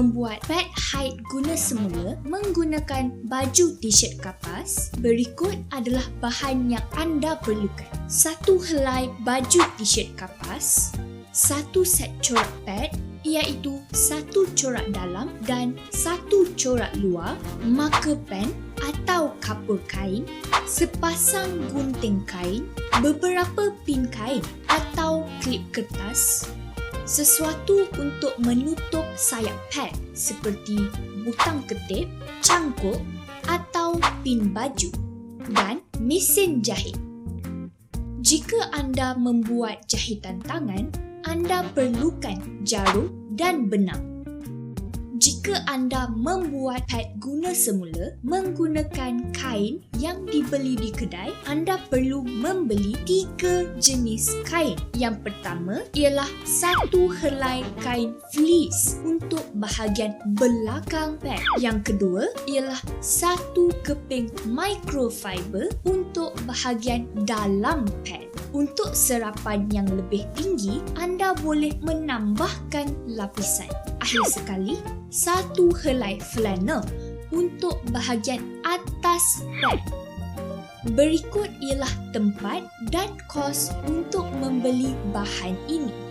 membuat pad hide guna semula menggunakan baju t-shirt kapas, berikut adalah bahan yang anda perlukan. Satu helai baju t-shirt kapas, satu set corak pad iaitu satu corak dalam dan satu corak luar, marker pen atau kapur kain, sepasang gunting kain, beberapa pin kain atau klip kertas, sesuatu untuk menutup sayap pad seperti butang ketip, cangkuk atau pin baju dan mesin jahit. Jika anda membuat jahitan tangan, anda perlukan jarum dan benang. Jika anda membuat pad guna semula menggunakan kain yang dibeli di kedai, anda perlu membeli tiga jenis kain. Yang pertama ialah satu helai kain fleece untuk bahagian belakang pad. Yang kedua ialah satu keping microfiber untuk bahagian dalam pad. Untuk serapan yang lebih tinggi, anda boleh menambahkan lapisan. Akhir sekali, satu helai flannel untuk bahagian atas pad. Berikut ialah tempat dan kos untuk membeli bahan ini.